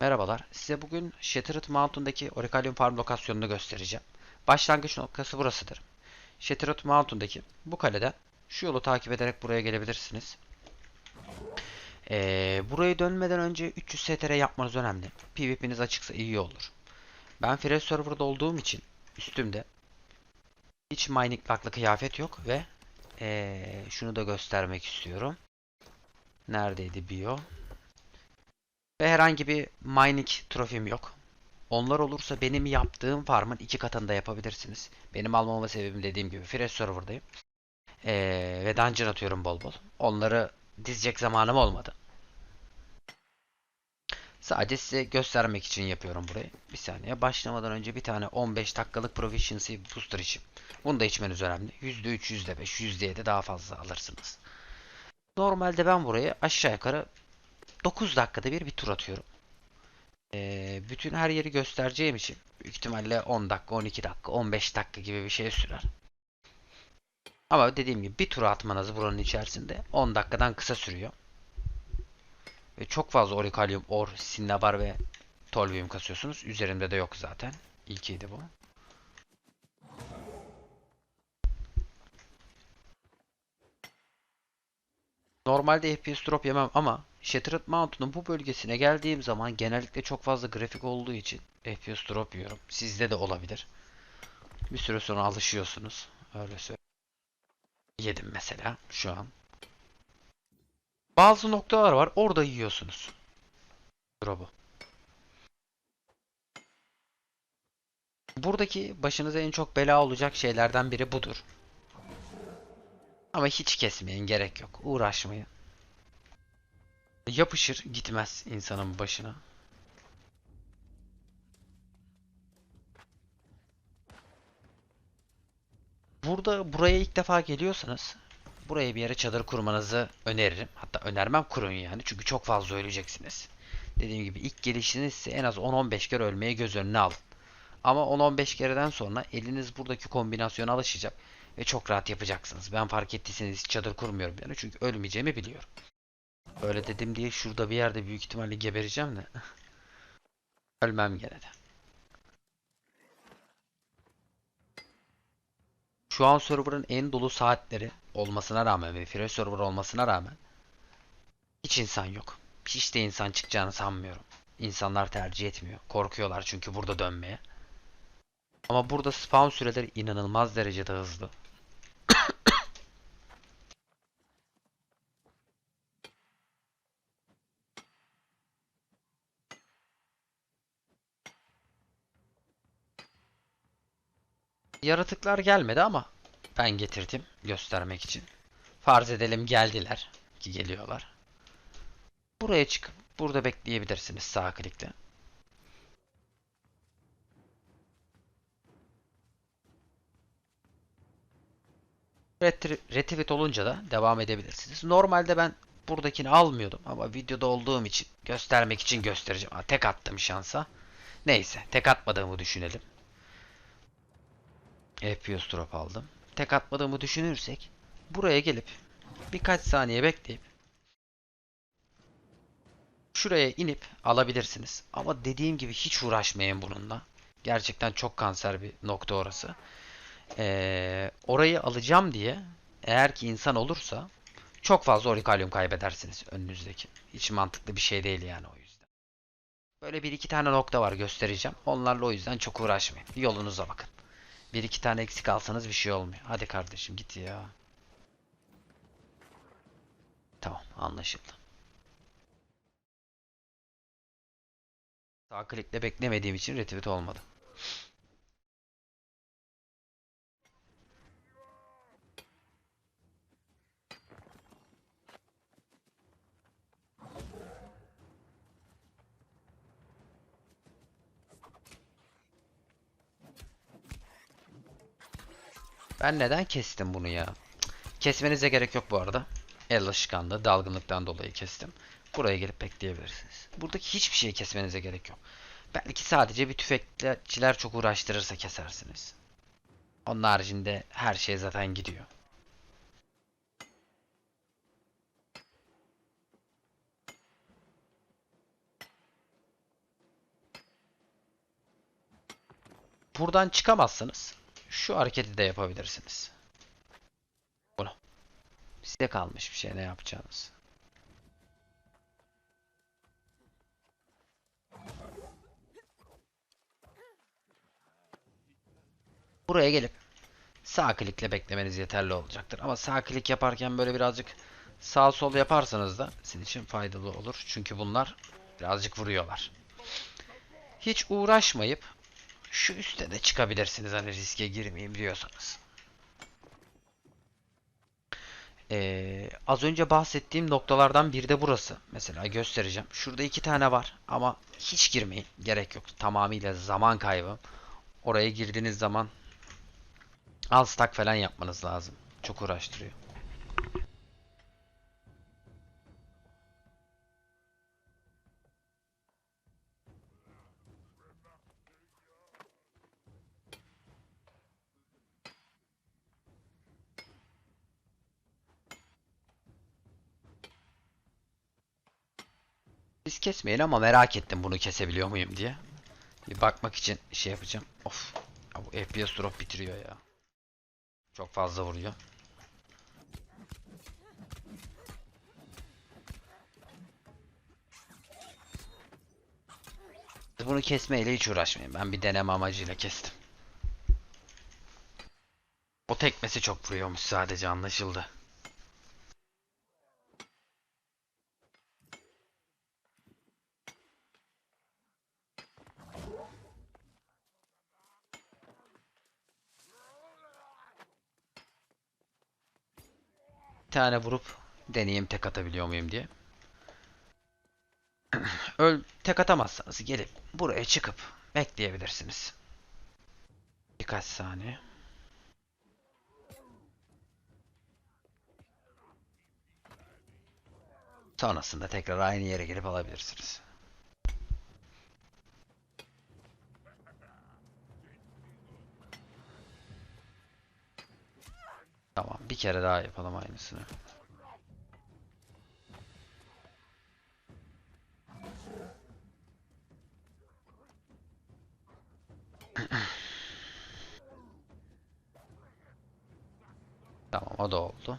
Merhabalar. Size bugün Shattered Mountain'daki Orichalcum Farm lokasyonunu göstereceğim. Başlangıç noktası burasıdır. Shattered Mountain'daki bu kaleden şu yolu takip ederek buraya gelebilirsiniz. Ee, burayı dönmeden önce 300 STR yapmanız önemli. PvP'niz açıksa iyi olur. Ben Fresh Server'da olduğum için üstümde hiç mining lock'lı kıyafet yok ve ee, şunu da göstermek istiyorum. Neredeydi bio? Ve herhangi bir mining trofim yok. Onlar olursa benim yaptığım farmın iki katını da yapabilirsiniz. Benim almama sebebim dediğim gibi Fresh Server'dayım. Ee, ve dungeon atıyorum bol bol. Onları dizecek zamanım olmadı. Sadece size göstermek için yapıyorum burayı. Bir saniye. Başlamadan önce bir tane 15 dakikalık proficiency booster için. Bunu da içmeniz önemli. %3, %5, %7 daha fazla alırsınız. Normalde ben burayı aşağı yukarı 9 dakikada bir bir tur atıyorum. Ee, bütün her yeri göstereceğim için büyük ihtimalle 10 dakika, 12 dakika, 15 dakika gibi bir şey sürer. Ama dediğim gibi bir tur atmanız buranın içerisinde 10 dakikadan kısa sürüyor. Ve çok fazla Orichalcum, Or, Cinnabar ve Tolbium kasıyorsunuz. Üzerimde de yok zaten. İlkiydi bu. Normalde FPS drop yemem ama Shattered Mountain'ın bu bölgesine geldiğim zaman genellikle çok fazla grafik olduğu için FPS drop yiyorum. Sizde de olabilir. Bir süre sonra alışıyorsunuz. Öyle söyleyeyim. Yedim mesela şu an. Bazı noktalar var orada yiyorsunuz. Drop'u. Buradaki başınıza en çok bela olacak şeylerden biri budur. Ama hiç kesmeyin gerek yok. Uğraşmayın. Yapışır gitmez insanın başına. Burada buraya ilk defa geliyorsanız buraya bir yere çadır kurmanızı öneririm. Hatta önermem kurun yani. Çünkü çok fazla öleceksiniz. Dediğim gibi ilk gelişiniz ise en az 10-15 kere ölmeye göz önüne alın. Ama 10-15 kereden sonra eliniz buradaki kombinasyona alışacak ve çok rahat yapacaksınız. Ben fark ettiyseniz hiç çadır kurmuyorum yani çünkü ölmeyeceğimi biliyorum. Öyle dedim diye şurada bir yerde büyük ihtimalle gebereceğim de. Ölmem gene de. Şu an server'ın en dolu saatleri olmasına rağmen ve fresh server olmasına rağmen hiç insan yok. Hiç de insan çıkacağını sanmıyorum. İnsanlar tercih etmiyor. Korkuyorlar çünkü burada dönmeye. Ama burada spawn süreleri inanılmaz derecede hızlı. Yaratıklar gelmedi ama ben getirdim göstermek için. Farz edelim geldiler ki geliyorlar. Buraya çıkıp burada bekleyebilirsiniz sağ klikle. Retweet olunca da devam edebilirsiniz. Normalde ben buradakini almıyordum ama videoda olduğum için göstermek için göstereceğim. Aa, tek attım şansa. Neyse tek atmadığımı düşünelim. FPS drop aldım. Tek atmadığımı düşünürsek buraya gelip birkaç saniye bekleyip şuraya inip alabilirsiniz. Ama dediğim gibi hiç uğraşmayın bununla. Gerçekten çok kanser bir nokta orası. Ee, orayı alacağım diye eğer ki insan olursa çok fazla orikalyum kaybedersiniz önünüzdeki. Hiç mantıklı bir şey değil yani o yüzden. Böyle bir iki tane nokta var göstereceğim. Onlarla o yüzden çok uğraşmayın. Yolunuza bakın. Bir iki tane eksik alsanız bir şey olmuyor. Hadi kardeşim git ya. Tamam anlaşıldı. Sağ klikle beklemediğim için retweet olmadı. Ben neden kestim bunu ya? Kesmenize gerek yok bu arada. El alışkanlığı, dalgınlıktan dolayı kestim. Buraya gelip bekleyebilirsiniz. Buradaki hiçbir şeyi kesmenize gerek yok. Belki sadece bir tüfekçiler çok uğraştırırsa kesersiniz. Onun haricinde her şey zaten gidiyor. Buradan çıkamazsınız şu hareketi de yapabilirsiniz. Bunu. Size kalmış bir şey ne yapacağınız. Buraya gelip sağ klikle beklemeniz yeterli olacaktır. Ama sağ klik yaparken böyle birazcık sağ sol yaparsanız da sizin için faydalı olur. Çünkü bunlar birazcık vuruyorlar. Hiç uğraşmayıp şu üste de çıkabilirsiniz hani riske girmeyeyim diyorsanız. Ee, az önce bahsettiğim noktalardan biri de burası. Mesela göstereceğim. Şurada iki tane var ama hiç girmeyin. Gerek yok. Tamamıyla zaman kaybı. Oraya girdiğiniz zaman al stack falan yapmanız lazım. Çok uğraştırıyor. Siz kesmeyin ama merak ettim bunu kesebiliyor muyum diye. Bir bakmak için şey yapacağım. Of. Ya bu FPS drop bitiriyor ya. Çok fazla vuruyor. Bunu kesmeyle hiç uğraşmayın. Ben bir deneme amacıyla kestim. O tekmesi çok vuruyormuş sadece anlaşıldı. Tane vurup deneyeyim tek atabiliyor muyum diye. Öl tek atamazsanız gelip buraya çıkıp bekleyebilirsiniz. Birkaç saniye. Sonrasında tekrar aynı yere gelip alabilirsiniz. Tamam, bir kere daha yapalım aynısını. Tamam, o da oldu.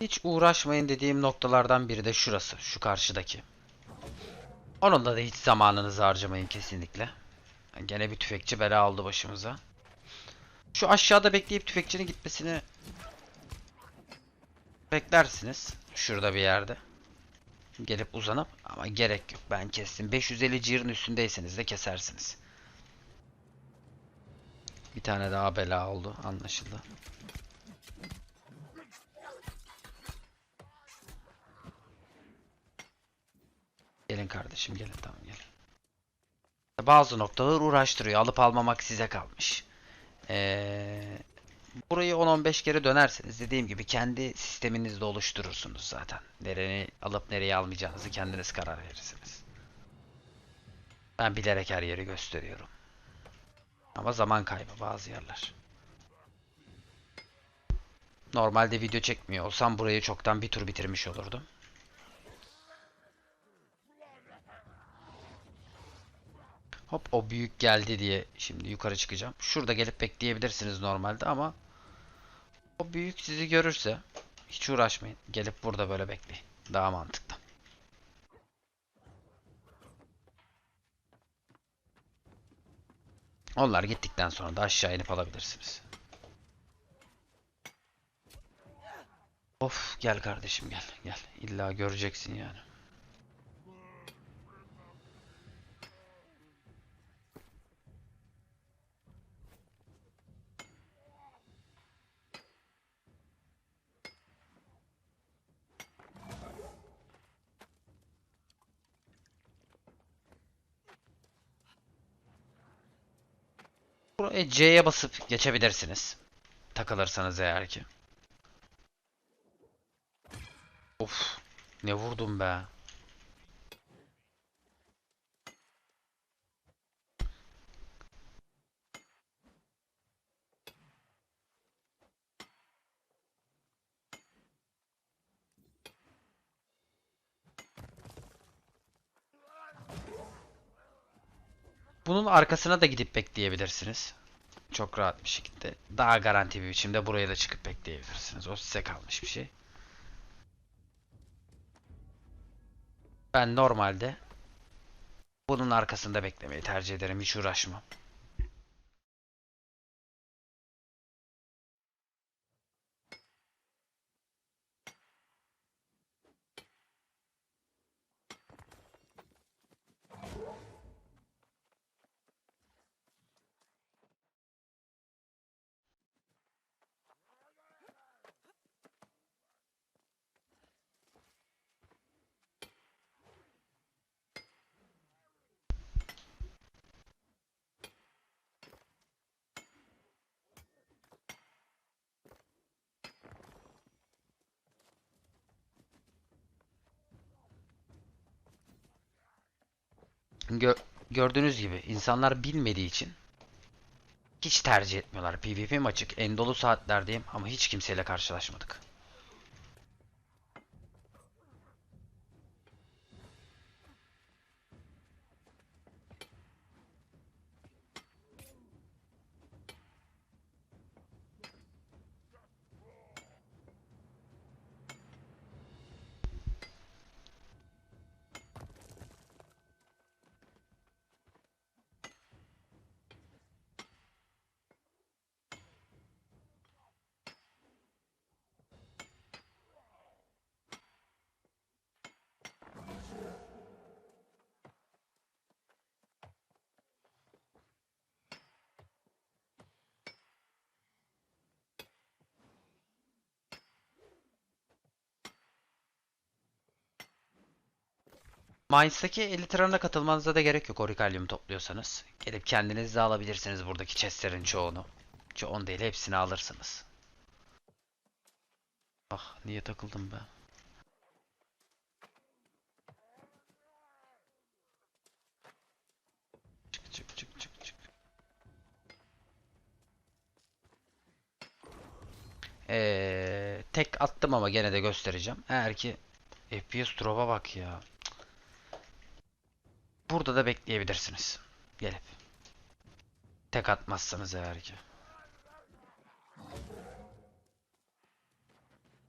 Hiç uğraşmayın dediğim noktalardan biri de şurası, şu karşıdaki. Onunla da hiç zamanınızı harcamayın kesinlikle. Gene bir tüfekçi bela aldı başımıza. Şu aşağıda bekleyip tüfekçinin gitmesini beklersiniz. Şurada bir yerde. Gelip uzanıp ama gerek yok ben kestim. 550 cirin üstündeyseniz de kesersiniz. Bir tane daha bela oldu anlaşıldı. Kardeşim gelin tamam gelin. Bazı noktalar uğraştırıyor. Alıp almamak size kalmış. Ee, burayı 10-15 kere dönerseniz dediğim gibi kendi sisteminizde oluşturursunuz zaten. Nereni alıp nereye almayacağınızı kendiniz karar verirsiniz. Ben bilerek her yeri gösteriyorum. Ama zaman kaybı bazı yerler. Normalde video çekmiyor olsam burayı çoktan bir tur bitirmiş olurdum. Hop o büyük geldi diye şimdi yukarı çıkacağım. Şurada gelip bekleyebilirsiniz normalde ama o büyük sizi görürse hiç uğraşmayın. Gelip burada böyle bekleyin. Daha mantıklı. Onlar gittikten sonra da aşağı inip alabilirsiniz. Of gel kardeşim gel gel. İlla göreceksin yani. Buraya C'ye basıp geçebilirsiniz. Takılırsanız eğer ki. Of. Ne vurdum be. Bunun arkasına da gidip bekleyebilirsiniz. Çok rahat bir şekilde. Daha garanti bir biçimde buraya da çıkıp bekleyebilirsiniz. O size kalmış bir şey. Ben normalde bunun arkasında beklemeyi tercih ederim. Hiç uğraşmam. Gö- gördüğünüz gibi insanlar bilmediği için hiç tercih etmiyorlar. PvP açık. En dolu saatlerdeyim ama hiç kimseyle karşılaşmadık. Mainz'daki elit run'a katılmanıza da gerek yok Orikalyum topluyorsanız. Gelip kendiniz de alabilirsiniz buradaki chestlerin çoğunu. Çoğunu değil hepsini alırsınız. Ah niye takıldım ben? Çık çık çık çık çık. Ee, tek attım ama gene de göstereceğim. Eğer ki FPS drop'a bak ya. Burada da bekleyebilirsiniz. Gelip. Tek atmazsanız eğer ki.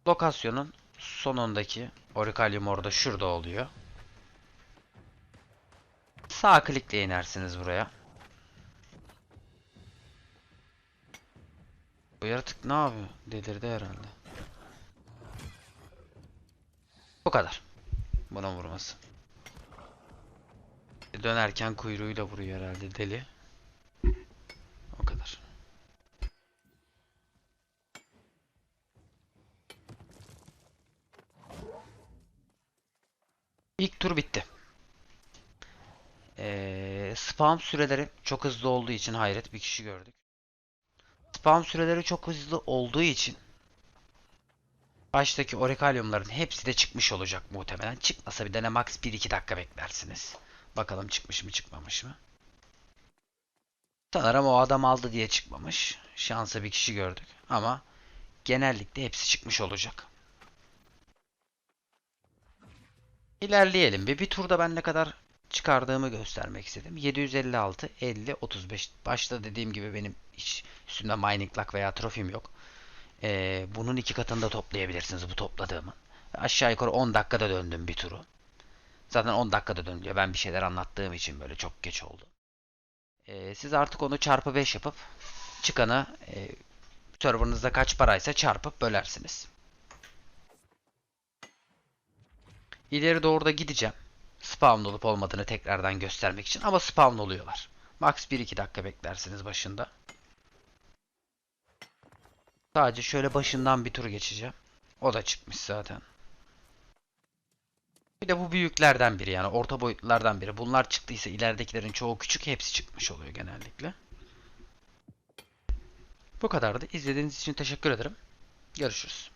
Lokasyonun sonundaki Orikalium orada şurada oluyor. Sağ klikle inersiniz buraya. Bu yaratık ne yapıyor? Delirdi herhalde. Bu kadar. Buna vurması. Dönerken kuyruğuyla vuruyor herhalde deli. O kadar. İlk tur bitti. Ee, spam süreleri çok hızlı olduğu için hayret bir kişi gördük. Spam süreleri çok hızlı olduğu için baştaki orikalyumların hepsi de çıkmış olacak muhtemelen. Çıkmasa bir de ne max 1-2 dakika beklersiniz. Bakalım çıkmış mı çıkmamış mı. Sanırım o adam aldı diye çıkmamış. Şansa bir kişi gördük. Ama genellikle hepsi çıkmış olacak. İlerleyelim. Bir, bir turda ben ne kadar çıkardığımı göstermek istedim. 756, 50, 35. Başta dediğim gibi benim hiç üstümde mining luck veya trofim yok. Ee, bunun iki katını da toplayabilirsiniz bu topladığımın. Aşağı yukarı 10 dakikada döndüm bir turu. Zaten 10 dakikada dönüyor. Ben bir şeyler anlattığım için böyle çok geç oldu. Ee, siz artık onu çarpı 5 yapıp çıkanı e, serverınızda kaç paraysa çarpıp bölersiniz. İleri doğru da gideceğim. Spawn olup olmadığını tekrardan göstermek için ama spawn oluyorlar. Max 1-2 dakika beklersiniz başında. Sadece şöyle başından bir tur geçeceğim. O da çıkmış zaten. Bir de bu büyüklerden biri yani orta boyutlulardan biri. Bunlar çıktıysa ileridekilerin çoğu küçük hepsi çıkmış oluyor genellikle. Bu kadardı. İzlediğiniz için teşekkür ederim. Görüşürüz.